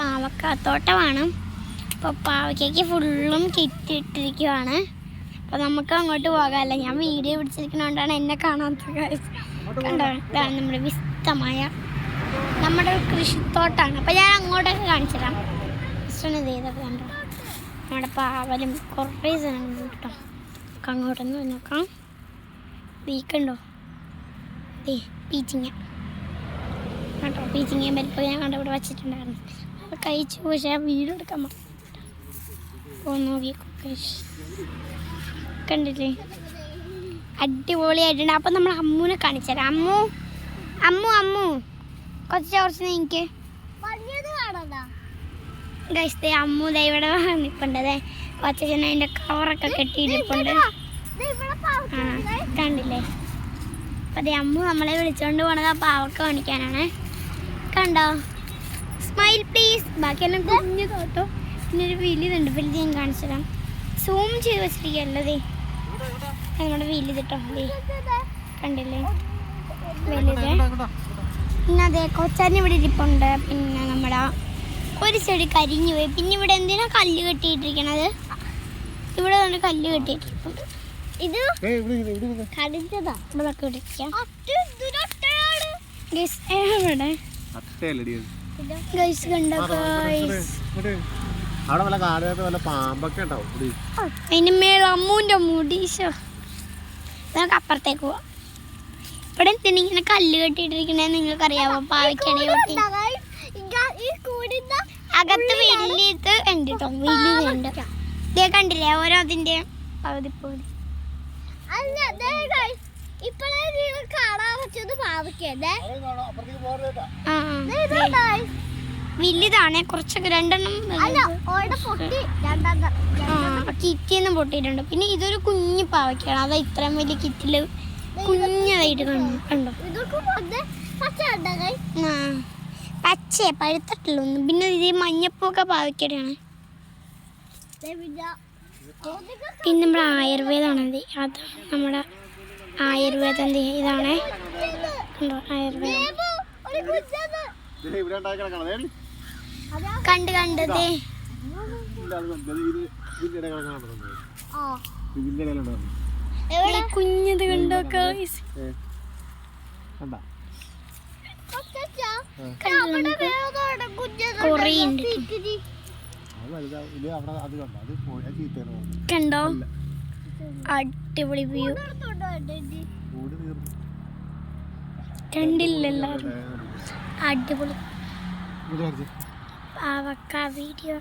പാവക്കാത്തോട്ടമാണ്. അപ്പോൾ പാവയ്ക്കയ്ക്ക് ഫുള്ളും കിറ്റിട്ടിരിക്കുവാണ് അപ്പോൾ നമുക്ക് അങ്ങോട്ട് പോകാമല്ല. ഞാൻ വീഡിയോ പിടിച്ചിരിക്കുന്നതുകൊണ്ടാണ് എന്നെ കാണാത്ത കണ്ടോ? ഇതാണ് നമ്മുടെ വിസ്തമായ നമ്മുടെ ഒരു കൃഷിത്തോട്ടാണ്. അപ്പോൾ ഞാൻ അങ്ങോട്ടൊക്കെ കാണിച്ചു തരാം. ജസ്റ്റ് ഇത് ചെയ്തൊക്കെ കണ്ടോ? നമ്മുടെ പാവലും കുറേ സാധനങ്ങൾ കിട്ടും. നമുക്ക് അങ്ങോട്ടൊന്ന് നോക്കാം. വീക്കുണ്ടോ പീച്ചിങ്ങ. കേട്ടോ പീച്ചിങ്ങയും പരിപ്പ് ഞാൻ കണ്ടിവിടെ വച്ചിട്ടുണ്ടായിരുന്നു കഴിച്ചു പക്ഷേ വീട് എടുക്കാൻ നോക്കി കണ്ടില്ലേ? അടിപൊളിയായിട്ടുണ്ട്. അപ്പം നമ്മൾ അമ്മുവിനെ കാണിച്ചു തരാം. അമ്മു അമ്മു അമ്മു. കുറച്ച് കുറച്ച് എനിക്ക്. ഗൈസ് ദേ അമ്മു ദേ ഇവിടെ നിൽപ്പുണ്ട് അതെ കൊച്ചച്ഛൻ അതിന്റെ കവറൊക്കെ കെട്ടിയിരിപ്പുണ്ട് ആ കണ്ടില്ലേ? അപ്പം അതെ അമ്മു നമ്മളെ വിളിച്ചുകൊണ്ട് പോണത് ആ പാവക്ക കാണിക്കാനാണ്. കണ്ടോ? സ്മൈൽ പ്ലീസ് ബാക്കിയെല്ലാം കുഞ്ഞു തോട്ടോ. പിന്നെ ഒരു വലുതുണ്ട് വലിയ ഞാൻ കാണിച്ചു തരാം സൂം ചെയ്ത് വെച്ചിരിക്കുകയല്ലോ ദേ. അത് നമ്മുടെ വലുതിട്ടോ ദേ. കണ്ടില്ലേ? വലുത്. പിന്നെ അതെ കൊച്ചാൻ ഇവിടെ ഇരിപ്പുണ്ട്. പിന്നെ നമ്മുടെ ഒരു ചെടി കരിഞ്ഞു പോയി. പിന്നെ ഇവിടെ എന്തിനാ കല്ല് കെട്ടിയിട്ടിരിക്കണത്? ഇവിടെ കൊണ്ട് കല്ല് കെട്ടിയിട്ടിരിപ്പുണ്ട്. ഇത് കടിച്ചതാ ഇവിടെ ഇവിടെ ഇവിടെ കിടക്കാം അത്. ഗൈസ് കണ്ടോ ഗൈസ് അവിടെ വല്ല കാടിനകത്ത് വല്ല പാമ്പൊക്കെ ഉണ്ടാവും ഇവിടെ. അതിന് മേൽ അമ്മൂന്റെ മുടീശോ നമുക്ക് അപ്പുറത്തേക്ക് പോവാം. ഇവിടെ എന്തിനാ ഇങ്ങനെ കല്ല് കെട്ടിട്ടിരിക്കണേ നിങ്ങൾക്ക് അറിയാമോ പാവയ്ക്കടി കൊട്ടി. അകത്ത് വലിയത് ഉണ്ട് കേട്ടോ വലിയതുണ്ട് ഇതേ കണ്ടില്ലേ ഓരോ അതിന്റെ പകുതി പകുതി. ആ ദേ. വലുതാണേ കുറച്ചൊക്കെ രണ്ടെണ്ണം കിറ്റിന്ന് പൊട്ടിയിട്ടുണ്ട്. പിന്നെ ഇതൊരു കുഞ്ഞു പാവയ്ക്കാണ്. അതാ ഇത്രയും വലിയ കിറ്റിൽ കുഞ്ഞതായിട്ട് കണ്ടു പച്ച പഴുത്തിട്ടില്ല ഒന്നും. പിന്നെ ഇത് മഞ്ഞപ്പൂക്ക പാവയ്ക്കടയാണ്. പിന്നെ നമ്മുടെ ആയുർവേദമാണ് ഇത്. അതാണ് നമ്മുടെ ആയുർവേദം ദേ ഇതാണേ. കണ്ടോ ആയുർവേദം. ദേ ഇവിടെ ഉണ്ടാക്കി കിടക്കണം. ദേ, കണ്ട് കണ്ട് ദേ. ഇല്ല, അത് കണ്ടോ. ദേ ഇത് ഇതിന്റെ ഇടയിൽ കിടക്കണം കണ്ടോ? ഇതിന്റെ ഇടയിൽ ഉണ്ടാവും. ഈ കുഞ്ഞത് കണ്ടോ guys? ഏ. കണ്ടാ? അടിപൊളി വ്യൂ. കൂട് തീർന്നു. കണ്ടില്ല എല്ലാവരും ഏ, അടിപൊളി ആ. വീഡിയോ